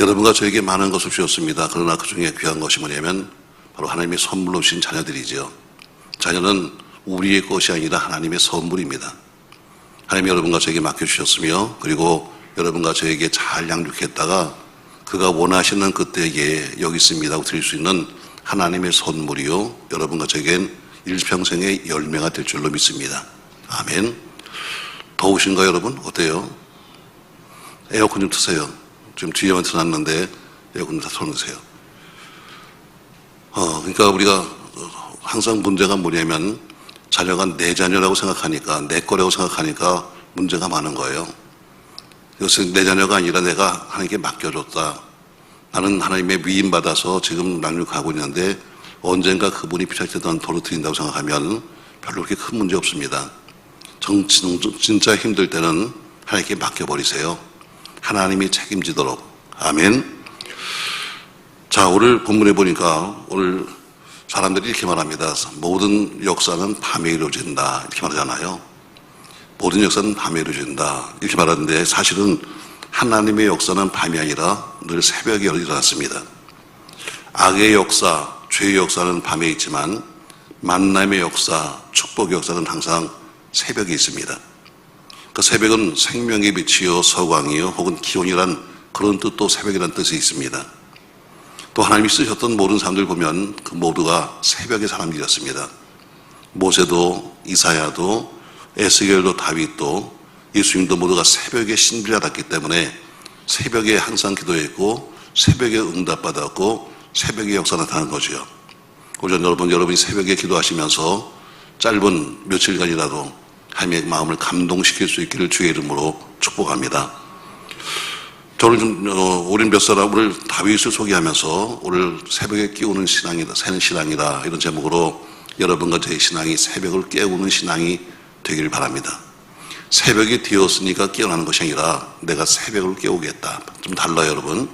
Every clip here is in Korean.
여러분과 저에게 많은 것을 주셨습니다. 그러나 그 중에 귀한 것이 뭐냐면 바로 하나님의 선물로 주신 자녀들이죠. 자녀는 우리의 것이 아니라 하나님의 선물입니다. 하나님이 여러분과 저에게 맡겨주셨으며 그리고 여러분과 저에게 잘 양육했다가 그가 원하시는 그때에 여기 있습니다 드릴 수 있는 하나님의 선물이요 여러분과 저에겐 일평생의 열매가 될 줄로 믿습니다. 아멘. 더우신가요 여러분? 어때요? 에어컨 좀 트세요. 지금 뒤에만 틀어놨는데 에어컨 다 틀어놓으세요. 어, 그러니까 우리가 어, 항상 문제가 뭐냐면 자녀가 내 자녀라고 생각하니까 내 거라고 생각하니까 문제가 많은 거예요. 요새 내 자녀가 아니라 내가 하나님께 맡겨줬다. 나는 하나님의 위임 받아서 지금 양육하고 있는데 언젠가 그분이 필요할 때 난 도로 드린다고 생각하면 별로 그렇게 큰 문제 없습니다. 정, 진- 진짜 힘들 때는 하나님께 맡겨버리세요. 하나님이 책임지도록. 아멘. 자, 오늘 본문에 보니까 오늘 사람들이 이렇게 말합니다. 모든 역사는 밤에 이루어진다. 이렇게 말하잖아요. 모든 역사는 밤에 이루어진다. 이렇게 말하는데 사실은 하나님의 역사는 밤이 아니라 늘 새벽에 일어났습니다. 악의 역사, 죄의 역사는 밤에 있지만 만남의 역사, 축복의 역사는 항상 새벽에 있습니다. 그 새벽은 생명의 빛이요, 서광이요, 혹은 기온이란 그런 뜻도 새벽이라는 뜻이 있습니다. 또 하나님이 쓰셨던 모든 사람들 보면 그 모두가 새벽의 사람들이었습니다. 모세도 이사야도 에스겔도 다윗도 예수님도 모두가 새벽에 신비를 받았기 때문에 새벽에 항상 기도했고 새벽에 응답받았고 새벽에 역사 나타난 거죠. 오전 여러분 여러분이 새벽에 기도하시면서 짧은 며칠간이라도 하나님의 마음을 감동시킬 수 있기를 주의 이름으로 축복합니다. 저를 좀, 어, 우린 몇 사람, 오늘 다윗을 소개하면서 오늘 새벽에 깨우는 신앙이다, 새는 신앙이다, 이런 제목으로 여러분과 제 신앙이 새벽을 깨우는 신앙이 되기를 바랍니다. 새벽이 되었으니까 깨어나는 것이 아니라 내가 새벽을 깨우겠다. 좀 달라요, 여러분.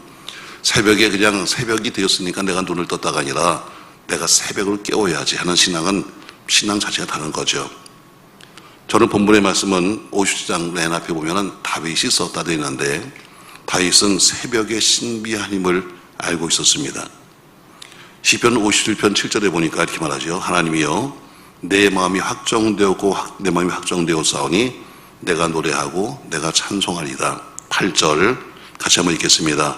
새벽에 그냥 새벽이 되었으니까 내가 눈을 떴다가 아니라 내가 새벽을 깨워야지 하는 신앙은 신앙 자체가 다른 거죠. 저는 본문의 말씀은 50장 맨 앞에 보면은 다윗이 썼다 되어 있는데 다윗은 새벽의 신비한 힘을 알고 있었습니다. 시편 57편 7절에 보니까 이렇게 말하죠. 하나님이여 내 마음이 확정되었고 확- 내 마음이 확정되었사오니 내가 노래하고 내가 찬송하리다. 8절 같이 한번 읽겠습니다.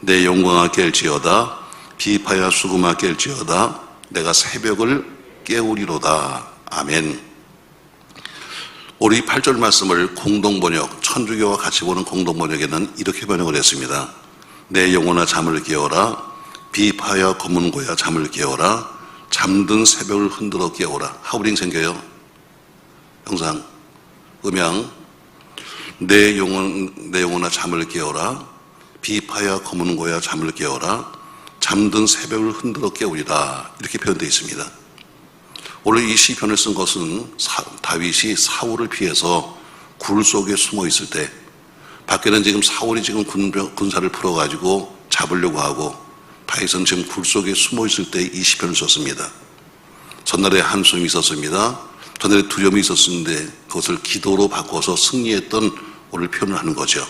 내 영광아 깰지어다 비파야 수금아 깰지어다 내가 새벽을 깨우리로다. 아멘. 우리 8절 말씀을 공동번역, 천주교와 같이 보는 공동번역에는 이렇게 번역을 했습니다. 내 영혼아 잠을 깨워라. 비파야 검은 고야 잠을 깨워라. 잠든 새벽을 흔들어 깨워라. 하우링 생겨요. 영상, 음향. 내 영혼, 내 영혼아 잠을 깨워라. 비파야 검은 고야 잠을 깨워라. 잠든 새벽을 흔들어 깨우리라. 이렇게 표현되어 있습니다. 오늘 이 시편을 쓴 것은 사- 다윗이 사울을 피해서 굴 속에 숨어 있을 때 밖에는 지금 사울이 지금 군, 군사를 풀어가지고 잡으려고 하고 다윗은 지금 굴 속에 숨어 있을 때 이 시편을 썼습니다. 전날에 한숨이 있었습니다. 전날에 두려움이 있었는데 그것을 기도로 바꿔서 승리했던 오늘 표현을 하는 거죠.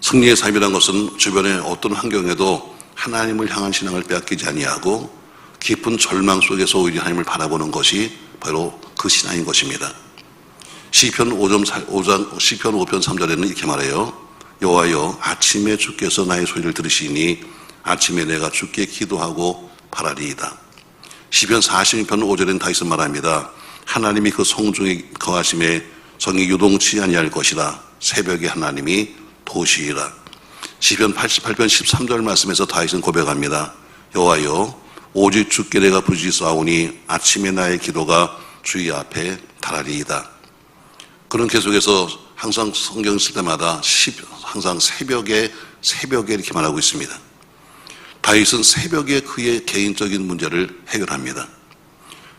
승리의 삶이라는 것은 주변의 어떤 환경에도 하나님을 향한 신앙을 빼앗기지 아니하고 깊은 절망 속에서 오히려 하나님을 바라보는 것이 바로 그 신앙인 것입니다. 시편 5점 5장 시편 5편 3절에는 이렇게 말해요. 여호와여 아침에 주께서 나의 소리를 들으시니 아침에 내가 주께 기도하고 바라리이다. 시편 46편 5절에는 다윗은 말합니다. 하나님이 그 성중에 거하심에 성이 유동치 아니할 것이라 새벽에 하나님이 도시이라. 시편 88편 13절 말씀에서 다윗은 고백합니다. 여호와여 오직 주께 내가 부지싸우니 아침에 나의 기도가 주의 앞에 달하리이다. 그런 계속해서 항상 성경 쓸 때마다 시- 항상 새벽에 새벽에 이렇게 말하고 있습니다. 다윗은 새벽에 그의 개인적인 문제를 해결합니다.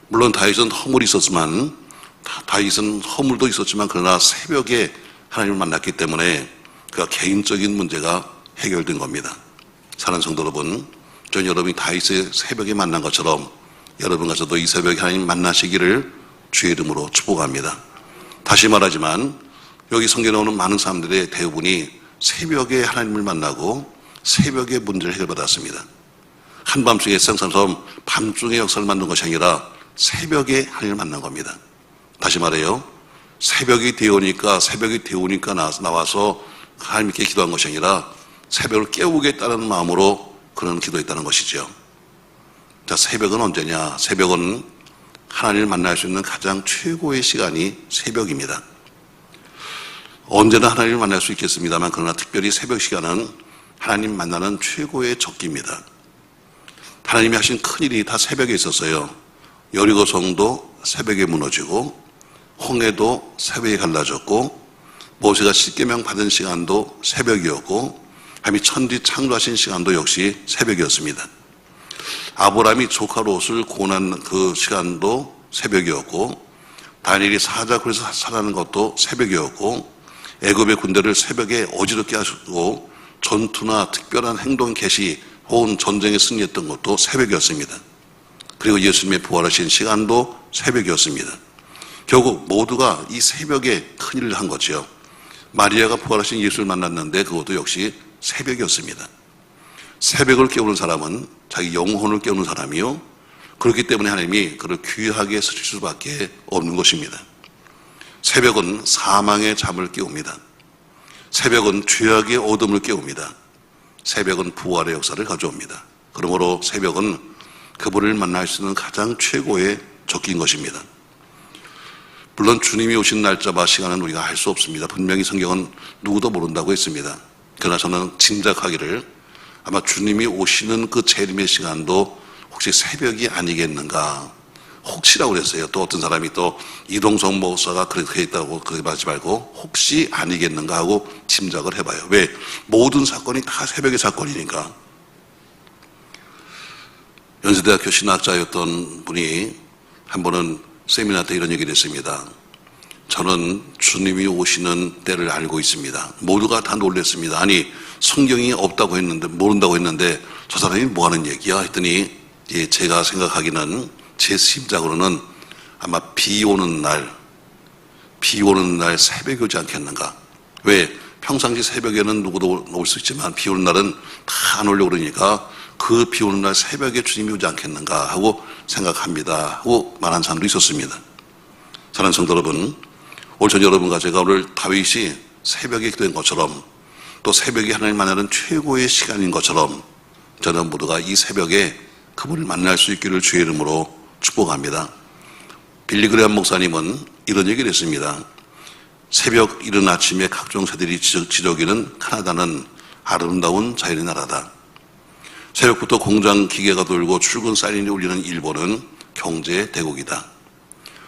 물론 다윗은 허물이 있었지만 다- 다윗은 허물도 있었지만 그러나 새벽에 하나님을 만났기 때문에 그가 개인적인 문제가 해결된 겁니다. 사랑하는 성도 여러분, 전 여러분이 다윗의 새벽에 만난 것처럼 여러분과 저도 이 새벽에 하나님 만나시기를 주의 이름으로 축복합니다. 다시 말하지만 여기 성경에 나오는 많은 사람들의 대부분이 새벽에 하나님을 만나고 새벽에 문제를 해결받았습니다. 한밤중에 생선처럼 밤중에 역사를 만든 것이 아니라 새벽에 하나님을 만난 겁니다. 다시 말해요. 새벽이 되오니까 새벽이 되오니까 나- 나와서 하나님께 기도한 것이 아니라 새벽을 깨우겠다는 마음으로 그런 기도했다는 것이죠. 자, 새벽은 언제냐? 새벽은 하나님을 만날 수 있는 가장 최고의 시간이 새벽입니다. 언제나 하나님을 만날 수 있겠습니다만 그러나 특별히 새벽 시간은 하나님 만나는 최고의 적기입니다. 하나님이 하신 큰 일이 다 새벽에 있었어요. 여리고 성도 새벽에 무너지고 홍해도 새벽에 갈라졌고 모세가 십계명 받은 시간도 새벽이었고 하나님이 천지 창조하신 시간도 역시 새벽이었습니다. 아브라함이 조카 롯을 고난 그 시간도 새벽이었고 다니엘이 사자굴에서 살아나는 것도 새벽이었고 애굽의 군대를 새벽에 어지럽게 하시고 전투나 특별한 행동 개시 혹은 전쟁에 승리했던 것도 새벽이었습니다. 그리고 예수님의 부활하신 시간도 새벽이었습니다. 결국 모두가 이 새벽에 큰일을 한 거죠. 마리아가 부활하신 예수를 만났는데 그것도 역시 새벽이었습니다. 새벽을 깨우는 사람은 자기 영혼을 깨우는 사람이요. 그렇기 때문에 하나님이 그를 귀하게 쓰실 수밖에 없는 것입니다. 새벽은 사망의 잠을 깨웁니다. 새벽은 죄악의 어둠을 깨웁니다. 새벽은 부활의 역사를 가져옵니다. 그러므로 새벽은 그분을 만날 수 있는 가장 최고의 적기인 것입니다. 물론 주님이 오신 날짜와 시간은 우리가 알 수 없습니다. 분명히 성경은 누구도 모른다고 했습니다. 그러나 저는 짐작하기를 아마 주님이 오시는 그 재림의 시간도 혹시 새벽이 아니겠는가. 혹시라고 그랬어요. 또 어떤 사람이 또 이동성 목사가 그렇게 했다고 그렇게 하지 말고 혹시 아니겠는가 하고 짐작을 해봐요. 왜? 모든 사건이 다 새벽의 사건이니까. 연세대학교 신학자였던 분이 한 번은 세미나 때 이런 얘기를 했습니다. 저는 주님이 오시는 때를 알고 있습니다. 모두가 다 놀랬습니다. 아니, 성경이 없다고 했는데, 모른다고 했는데, 저 사람이 뭐 하는 얘기야? 했더니, 예, 제가 생각하기는, 제 심작으로는 아마 비 오는 날, 비 오는 날 새벽이 오지 않겠는가. 왜? 평상시 새벽에는 누구도 올 수 있지만, 비 오는 날은 다 안 오려고 그러니까, 그 비 오는 날 새벽에 주님이 오지 않겠는가 하고 생각합니다. 하고 말한 사람도 있었습니다. 사랑하는 성도 여러분, 올전 여러분과 제가 오늘 다윗이 새벽에 기도한 것처럼 또 새벽이 하나님 만나는 최고의 시간인 것처럼 저는 모두가 이 새벽에 그분을 만날 수 있기를 주의 이름으로 축복합니다. 빌리그레한 목사님은 이런 얘기를 했습니다. 새벽 이른 아침에 각종 새들이 지적, 지저귀는 카나다는 아름다운 자연의 나라다. 새벽부터 공장 기계가 돌고 출근 사이렌이 울리는 일본은 경제의 대국이다.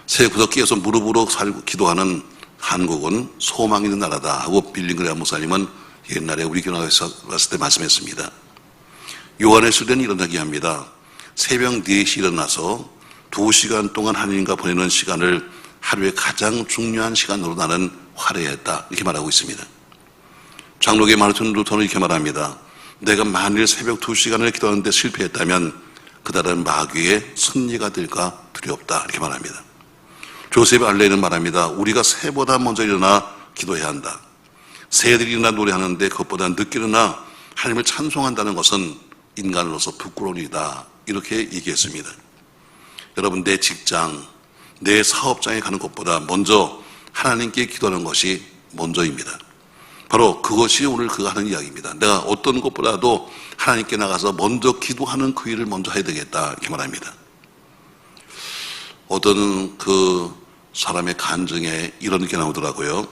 새벽부터 깨어서 무릎으로 살고 기도하는 한국은 소망 있는 나라다 하고 빌링그레아 목사님은 옛날에 우리 교회에서 왔을 때 말씀했습니다. 요한의 수련이 이런 이야기합니다. 새벽 4시 일어나서 2시간 동안 하나님과 보내는 시간을 하루의 가장 중요한 시간으로 나는 활용했다. 이렇게 말하고 있습니다. 장로계 마르틴 루터는 이렇게 말합니다. 내가 만일 새벽 2시간을 기도하는데 실패했다면 그달은 마귀의 승리가 될까 두렵다. 이렇게 말합니다. 조셉 알레는 말합니다. 우리가 새보다 먼저 일어나 기도해야 한다. 새들이 일어나 노래하는데 그것보다 늦게 일어나 하나님을 찬송한다는 것은 인간으로서 부끄러운 일이다. 이렇게 얘기했습니다. 여러분, 내 직장, 내 사업장에 가는 것보다 먼저 하나님께 기도하는 것이 먼저입니다. 바로 그것이 오늘 그가 하는 이야기입니다. 내가 어떤 것보다도 하나님께 나가서 먼저 기도하는 그 일을 먼저 해야 되겠다. 이렇게 말합니다. 어떤 그 사람의 간증에 이런 게 나오더라고요.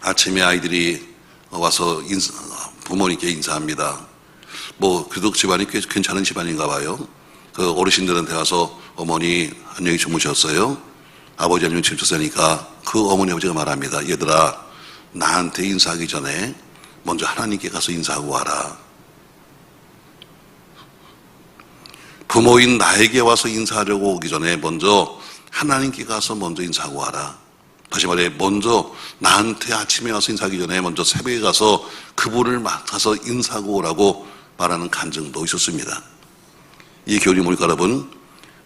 아침에 아이들이 와서 인사, 부모님께 인사합니다. 뭐, 그래도 집안이 꽤 괜찮은 집안인가 봐요. 그 어르신들한테 와서 어머니 안녕히 주무셨어요? 아버지 안녕히 주무셨으니까 그 어머니 아버지가 말합니다. 얘들아, 나한테 인사하기 전에 먼저 하나님께 가서 인사하고 와라. 부모인 나에게 와서 인사하려고 오기 전에 먼저 하나님께 가서 먼저 인사하고 와라. 다시 말해, 먼저 나한테 아침에 와서 인사하기 전에 먼저 새벽에 가서 그분을 맡아서 인사하고 오라고 말하는 간증도 있었습니다. 이 교리 뭘까 여러분?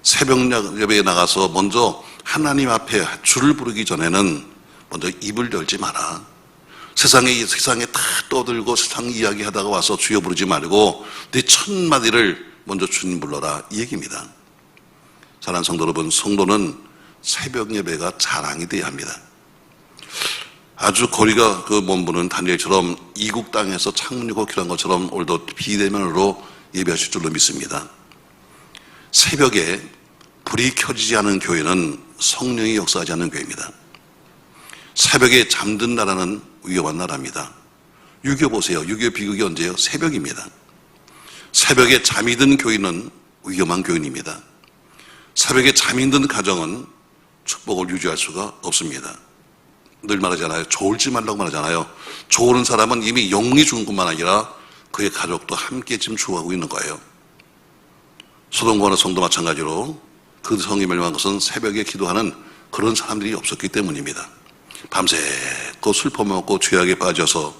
새벽 예배에 나가서 먼저 하나님 앞에 줄을 부르기 전에는 먼저 입을 열지 마라. 세상에 이 세상에 다 떠들고 세상 이야기하다가 와서 주여 부르지 말고 네 첫 마디를 먼저 주님 불러라 이 얘기입니다. 사랑하는 성도 여러분, 성도는 새벽 예배가 자랑이 돼야 합니다. 아주 거리가 그 먼분은 다니엘처럼 이국 땅에서 창문 열고 기도한 것처럼 오늘도 비대면으로 예배하실 줄로 믿습니다. 새벽에 불이 켜지지 않은 교회는 성령이 역사하지 않는 교회입니다. 새벽에 잠든 나라는 위험한 나라입니다. 6.25 보세요. 6.25 비극이 언제요? 새벽입니다. 새벽에 잠이 든 교인은 위험한 교인입니다. 새벽에 잠이 든 가정은 축복을 유지할 수가 없습니다. 늘 말하잖아요. 졸지 말라고 말하잖아요. 졸은 사람은 이미 영이 죽은 것만 아니라 그의 가족도 함께 지금 죽어가고 있는 거예요. 소동과나 성도 마찬가지로 그 성이 멸망한 것은 새벽에 기도하는 그런 사람들이 없었기 때문입니다. 밤새 그 슬퍼 먹고 죄악에 빠져서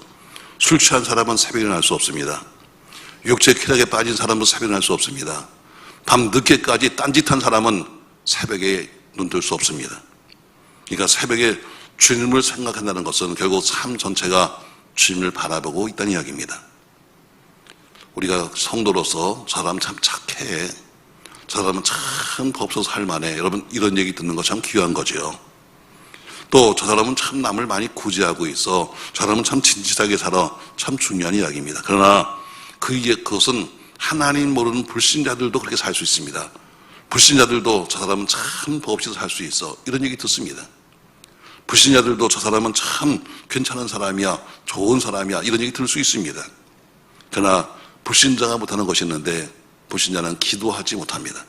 술 취한 사람은 새벽에 일어날 수 없습니다. 육체 쾌락에 빠진 사람은 새벽에 일어날 수 없습니다. 밤 늦게까지 딴짓한 사람은 새벽에 눈뜰 수 없습니다. 그러니까 새벽에 주님을 생각한다는 것은 결국 삶 전체가 주님을 바라보고 있다는 이야기입니다. 우리가 성도로서 저 사람 참 착해. 저 사람은 참 법서 살만해. 여러분 이런 얘기 듣는 거 참 귀한 거죠. 또저 사람은 참 남을 많이 구제하고 있어. 저 사람은 참 진실하게 살아. 참 중요한 이야기입니다. 그러나 그 그것은 하나님 모르는 불신자들도 그렇게 살 수 있습니다. 불신자들도 저 사람은 참 법없이도 살 수 있어. 이런 얘기 듣습니다. 불신자들도 저 사람은 참 괜찮은 사람이야, 좋은 사람이야, 이런 얘기 들을 수 있습니다. 그러나 불신자가 못하는 것이 있는데 불신자는 기도하지 못합니다.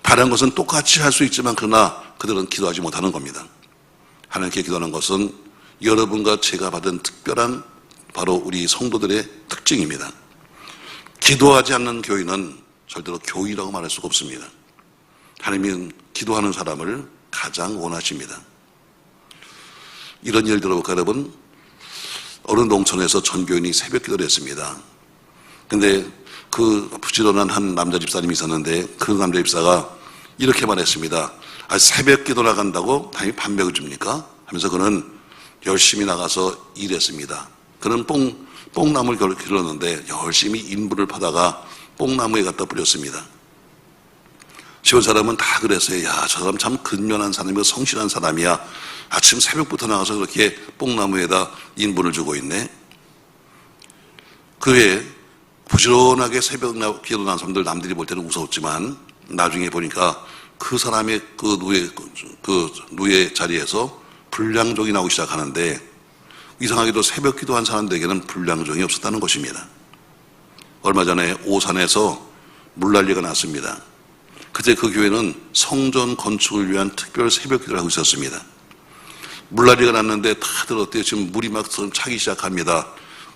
다른 것은 똑같이 할 수 있지만 그러나 그들은 기도하지 못하는 겁니다. 하나님께 기도하는 것은 여러분과 제가 받은 특별한 바로 우리 성도들의 특징입니다. 기도하지 않는 교인은 절대로 교인이라고 말할 수가 없습니다. 하나님은 기도하는 사람을 가장 원하십니다. 이런 예를 들어볼까 여러분? 어느 농촌에서 전교인이 새벽 기도를 했습니다. 근데 그 부지런한 한 남자 집사님이 있었는데 그 남자 집사가 이렇게 말했습니다. 아, 새벽 기도 나간다고 당연히 밥 먹여줍니까? 하면서 그는 열심히 나가서 일했습니다. 그는 뽕, 뽕나무를 결- 길렀는데 열심히 인부를 파다가 뽕나무에 갖다 뿌렸습니다. 시온 사람은 다 그랬어요. 야, 저 사람 참 근면한 사람이고 성실한 사람이야. 아침 새벽부터 나가서 그렇게 뽕나무에다 인분을 주고 있네. 그에 부지런하게 새벽 나- 기도 난 사람들 남들이 볼 때는 무서웠지만 나중에 보니까 그 사람의 그 누에, 그 누에 자리에서 불량종이 나오기 시작하는데 이상하게도 새벽 기도한 사람들에게는 불량종이 없었다는 것입니다. 얼마 전에 오산에서 물난리가 났습니다. 그때 그 교회는 성전 건축을 위한 특별 새벽 기도를 하고 있었습니다. 물난리가 났는데 다들 어때요? 지금 물이 막 차기 시작합니다.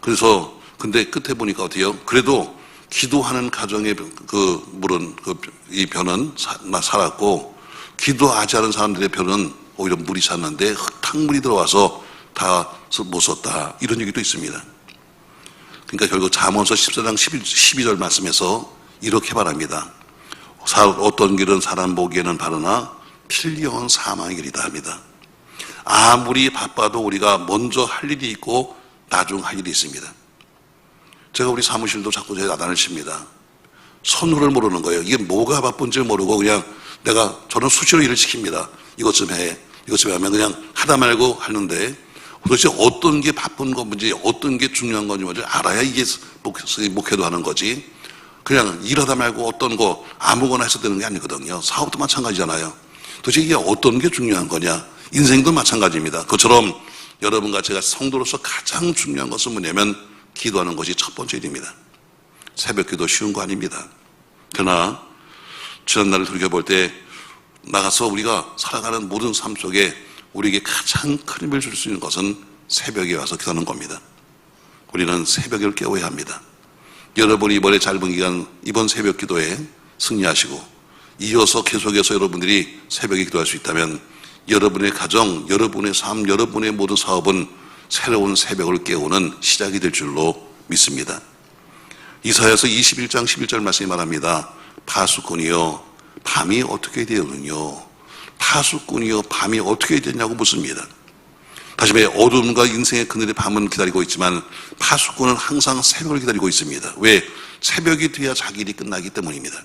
그래서 근데 끝에 보니까 어때요? 그래도 기도하는 가정의 그 물은 그 이 변은 살았고 기도하지 않은 사람들의 변은 오히려 물이 찼는데 흙탕물이 들어와서 다 못 썼다 이런 얘기도 있습니다. 그러니까 결국 잠언서 14장 11, 12절 말씀에서 이렇게 말합니다. 사- 어떤 길은 사람 보기에는 바르나 필경은 사망의 길이다 합니다. 아무리 바빠도 우리가 먼저 할 일이 있고 나중 할 일이 있습니다. 제가 우리 사무실도 자꾸 제 야단을 칩니다. 선후를 모르는 거예요. 이게 뭐가 바쁜지 모르고 그냥 내가 저는 수시로 일을 시킵니다. 이것 좀 해. 이것 좀 하면 그냥 하다 말고 하는데 도대체 어떤 게 바쁜 건지 어떤 게 중요한 건지 먼저 알아야 이게 목- 목회도 하는 거지. 그냥 일하다 말고 어떤 거 아무거나 해서 되는 게 아니거든요. 사업도 마찬가지잖아요. 도대체 이게 어떤 게 중요한 거냐. 인생도 마찬가지입니다. 그처럼 여러분과 제가 성도로서 가장 중요한 것은 뭐냐면 기도하는 것이 첫 번째 일입니다. 새벽 기도 쉬운 거 아닙니다. 그러나 지난날을 돌이켜볼 때 나가서 우리가 살아가는 모든 삶 속에 우리에게 가장 큰 힘을 줄 수 있는 것은 새벽에 와서 기도하는 겁니다. 우리는 새벽을 깨워야 합니다. 여러분이 이번에 짧은 기간 이번 새벽 기도에 승리하시고 이어서 계속해서 여러분들이 새벽에 기도할 수 있다면 여러분의 가정, 여러분의 삶, 여러분의 모든 사업은 새로운 새벽을 깨우는 시작이 될 줄로 믿습니다. 이사야서 21장 11절 말씀이 말합니다. 파수꾼이여 밤이 어떻게 되었느뇨? 파수꾼이여 밤이 어떻게 되냐고 묻습니다. 다시 말해 어둠과 인생의 그늘의 밤은 기다리고 있지만 파수꾼은 항상 새벽을 기다리고 있습니다. 왜? 새벽이 돼야 자기 일이 끝나기 때문입니다.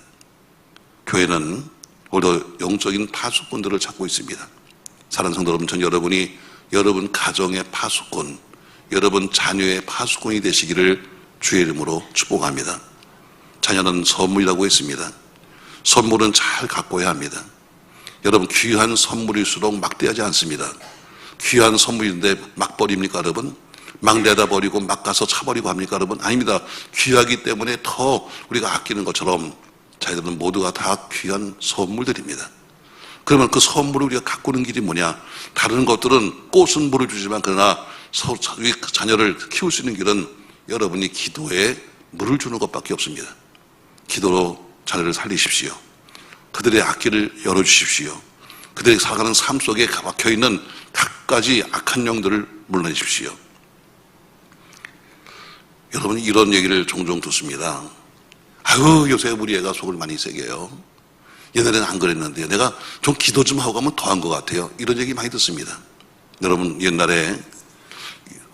교회는 오히려 영적인 파수꾼들을 찾고 있습니다. 사랑하는 성도 여러분, 전 여러분이 여러분 가정의 파수꾼, 여러분 자녀의 파수꾼이 되시기를 주의 이름으로 축복합니다. 자녀는 선물이라고 했습니다. 선물은 잘 가꿔야 합니다. 여러분 귀한 선물일수록 막대하지 않습니다. 귀한 선물인데 막 버립니까 여러분? 막 내다 버리고 막 가서 차버리고 합니까 여러분? 아닙니다. 귀하기 때문에 더 우리가 아끼는 것처럼 자녀들은 모두가 다 귀한 선물들입니다. 그러면 그 선물을 우리가 가꾸는 길이 뭐냐? 다른 것들은 꽃은 물을 주지만 그러나 자녀를 키울 수 있는 길은 여러분이 기도에 물을 주는 것밖에 없습니다. 기도로 자녀를 살리십시오. 그들의 앞길을 열어주십시오. 그들이 살아가는 삶 속에 막혀 있는 갖가지 악한 영들을 물러내십시오. 여러분 이런 얘기를 종종 듣습니다. 아유 요새 우리 애가 속을 많이 새겨요. 옛날에는 안 그랬는데요. 내가 좀 기도 좀 하고 가면 더한 것 같아요. 이런 얘기 많이 듣습니다. 여러분 옛날에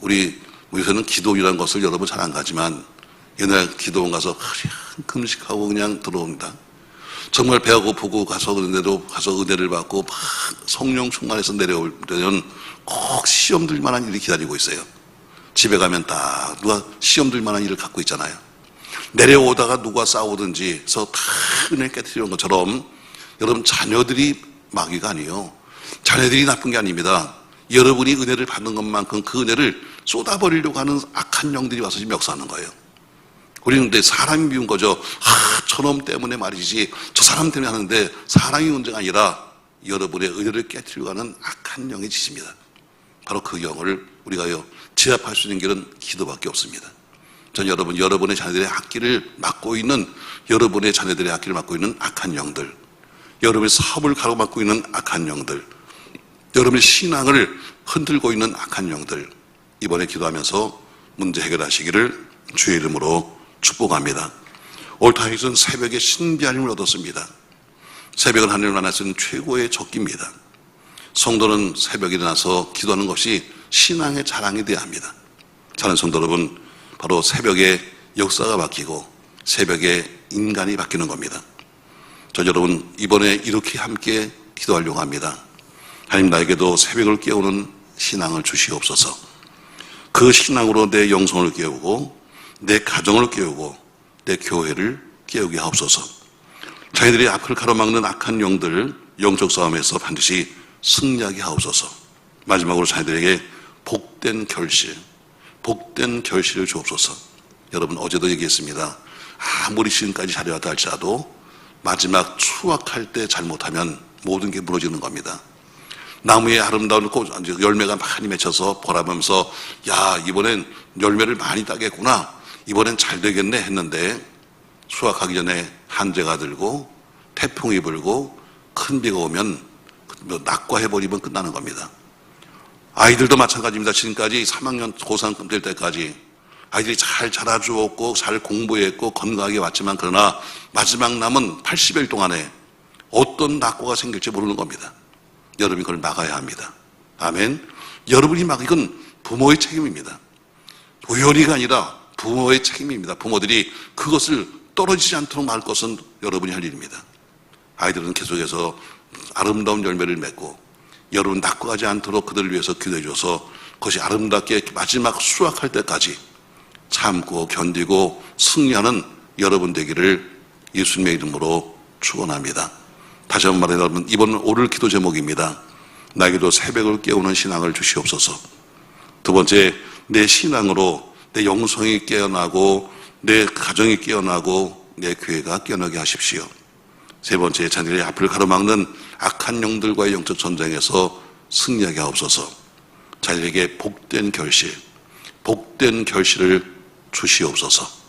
우리 요새는 기도이라는 것을 여러분 잘 안 가지만 옛날 기도원 가서 금식하고 그냥 들어옵니다. 정말 배가 고프고 가서 은혜로 가서 은혜를 받고 막 성령 충만해서 내려올 때는 꼭 시험 들 만한 일이 기다리고 있어요. 집에 가면 딱 누가 시험 들 만한 일을 갖고 있잖아요. 내려오다가 누가 싸우든지 해서 다 은혜 깨뜨리는 것처럼 여러분 자녀들이 마귀가 아니에요. 자녀들이 나쁜 게 아닙니다. 여러분이 은혜를 받는 것만큼 그 은혜를 쏟아버리려고 하는 악한 영들이 와서 지금 역사하는 거예요. 우리는 근데 사람이 미운 거죠. 아, 저놈 때문에 말이지. 저 사람 때문에 하는데 사람이 문제가 아니라 여러분의 은혜를 깨뜨리려고 하는 악한 영의 짓입니다. 바로 그 영을 우리가요, 제압할 수 있는 길은 기도밖에 없습니다. 전 여러분, 여러분의 자녀들의 악기를 맡고 있는, 여러분의 자녀들의 악기를 맡고 있는 악한 영들, 여러분의 사업을 가로막고 있는 악한 영들, 여러분의 신앙을 흔들고 있는 악한 영들, 이번에 기도하면서 문제 해결하시기를 주의 이름으로 축복합니다. 올타이슨 새벽에 신비한 힘을 얻었습니다. 새벽은 하늘을 있는 최고의 적기입니다. 성도는 새벽에 일어나서 기도하는 것이 신앙의 자랑이 되어야 합니다. 저는 성도 여러분, 바로 새벽에 역사가 바뀌고 새벽에 인간이 바뀌는 겁니다. 저 여러분, 이번에 이렇게 함께 기도하려고 합니다. 하나님 나에게도 새벽을 깨우는 신앙을 주시옵소서. 그 신앙으로 내 영성을 깨우고 내 가정을 깨우고 내 교회를 깨우게 하옵소서. 자기들이 앞을 가로막는 악한 영들 영적 싸움에서 반드시 승리하게 하옵소서. 마지막으로 자기들에게 복된 결실, 복된 결실을 주옵소서. 여러분 어제도 얘기했습니다. 아무리 지금까지 잘해왔다 할지라도 마지막 추악할 때 잘못하면 모든 게 무너지는 겁니다. 나무에 아름다운 꽃, 열매가 많이 맺혀서 보라면서 야 이번엔 열매를 많이 따겠구나 이번엔 잘 되겠네 했는데 수확하기 전에 한재가 들고 태풍이 불고 큰 비가 오면 뭐 낙과해버리면 끝나는 겁니다. 아이들도 마찬가지입니다. 지금까지 3학년 고3 될 때까지 아이들이 잘 자라주었고 잘 공부했고 건강하게 왔지만 그러나 마지막 남은 80일 동안에 어떤 낙과가 생길지 모르는 겁니다. 여러분이 그걸 막아야 합니다. 아멘. 여러분이 막 이건 부모의 책임입니다. 우연히가 아니라 부모의 책임입니다. 부모들이 그것을 떨어지지 않도록 막을 것은 여러분이 할 일입니다. 아이들은 계속해서 아름다운 열매를 맺고 여러분 낙고하지 않도록 그들을 위해서 기도해 줘서 그것이 아름답게 마지막 수확할 때까지 참고 견디고 승리하는 여러분 되기를 예수님의 이름으로 축원합니다. 다시 한 번 말해 여러분 이번 오늘 기도 제목입니다. 나에게도 새벽을 깨우는 신앙을 주시옵소서. 두 번째 내 신앙으로 내 영성이 깨어나고 내 가정이 깨어나고 내 교회가 깨어나게 하십시오. 세 번째 자녀의 앞을 가로막는 악한 영들과의 영적 전쟁에서 승리하게 하옵소서. 자녀에게 복된 결실, 복된 결실을 주시옵소서.